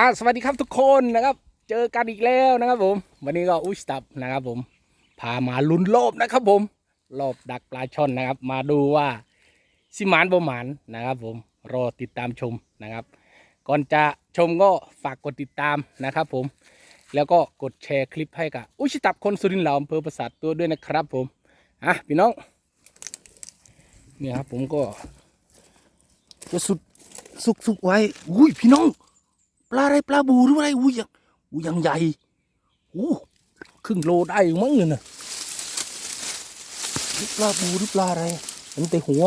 อ่าสวัสดีครับทุกคนนะครับ เจอกันอีกแล้วนะครับผม วันนี้ก็อุ้ยตับนะครับผม พามาลุ้นโลบนะครับผมโลบดักปลาช่อนนะครับ มาดูว่าสิหมานบ่หมานนะครับ ผมรอติดตามชมนะครับ ก่อนจะชมก็ฝากกดติดตามนะครับ ผม แล้วก็กดแชร์คลิปให้กับอุ้ยตับคนสุรินทร์เหล่าอำเภอประสาทตัวด้วยนะครับ ผมอะพี่น้องเนี่ยครับผมก็จะสุดสุกสุกไว้ อุ้ยพี่น้อง ปลาอะไรปลาบูหรืออะไรอุ้ยยังอุ้ยยังใหญ่อู้ครึ่งโลได้อยู่มั้งเนี่ยนะปลาบูหรือปลาอะไรเห็นแต่หัว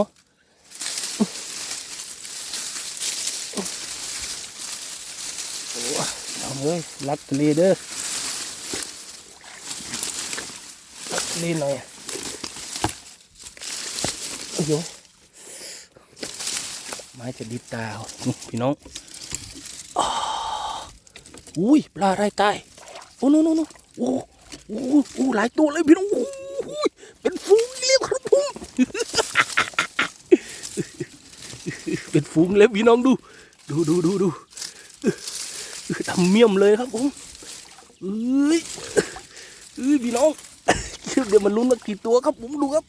โอ้เอาเลยรัดทะเลเด้อรัดทะเลหน่อยโอ้โหไม้จะดิบตาพี่น้อง อุ้ยปลาอะไรตายโอ้โนโนโนโอ้โอ้โอ้หลายตัวเลยพี่น้องโอ้ยเป็นฝูงเรียกครับผมเป็นฝูงเลยพี่น้องดู ดูดูดูดูทำเมี่ยมเลยครับผมเอ้ยเอ้ยพี่น้องเดี๋ยวมันลุ้นว่ากี่ตัวครับผมดูครับ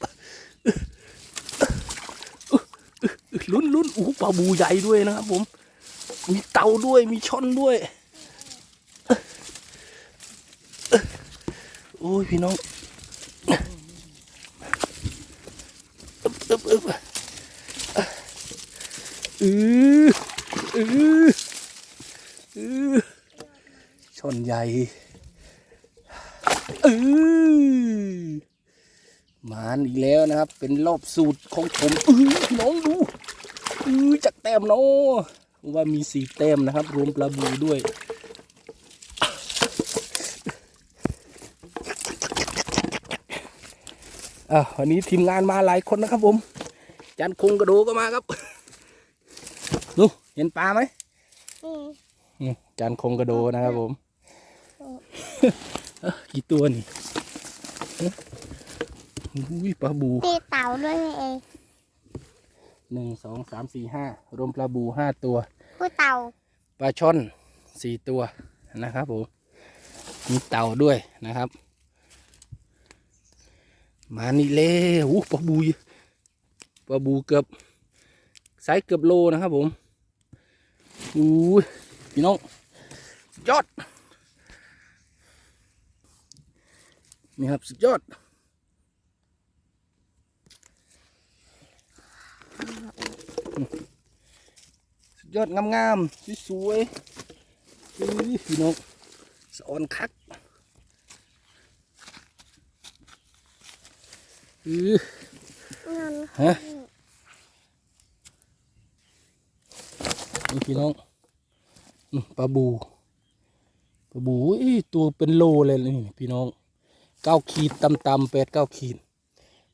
ลุ้นลุ้นโอ้ปลาบูใหญ่ด้วยนะครับผม มีเต่าด้วยมีช่อนด้วย อ้ยพี่น้องอึบอึบอึบอืออืออือชนใหญ่อือมานอีกแล้วนะครับ เป็นรอบสูตรของผมอือน้องดูอือจากแต้มเนาะว่ามีสี่แต้มนะครับ รวมปลาบูด้วย อะวันนี้ทีมงานมาหลายคนนะครับ ผม จันคงกระโดก็มาครับ ดูเห็นปลาไหมอืมอืมจันคงกระโดนะครับผมเอ้อกี่ตัวนี่เอ้ออุ้ยปลาบูตีเต่าด้วยไงเองหนึ่งสองสามสี่ห้ารวมปลาบูห้าตัวผู้เต่าปลาช่อนสี่ตัวนะครับผมมีเต่าด้วยนะครับ มานี่เล่หูปลาบูยปลาบูเกือบไซส์เกือบโลนะครับผมอู้ยพี่น้องสุดยอด นี่ครับสุดยอดสุดยอดงามๆสวยๆพี่น้องสอนคักอือ นั่น ฮะพี่น้องปลาบูปลาบูอุ้ยตัวเป็นโลเลยนี่พี่น้องเก้าขีดตำตำแปดเก้าขีด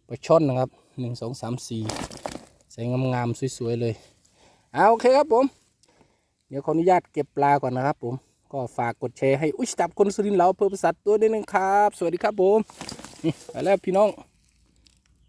ปลาช่อนนะครับหนึ่งสองสามสี่ใส่งามๆสวยๆเลยเอาโอเคครับผม เดี๋ยวขออนุญาตเก็บปลาก่อนนะครับผมก็ฝากกดแชร์ให้ อุ้ยสตับคนสุรินทร์เราเพื่อประสัตว์ตัวด้วยนะครับ สวัสดีครับผมนี่ไปแล้วพี่น้อง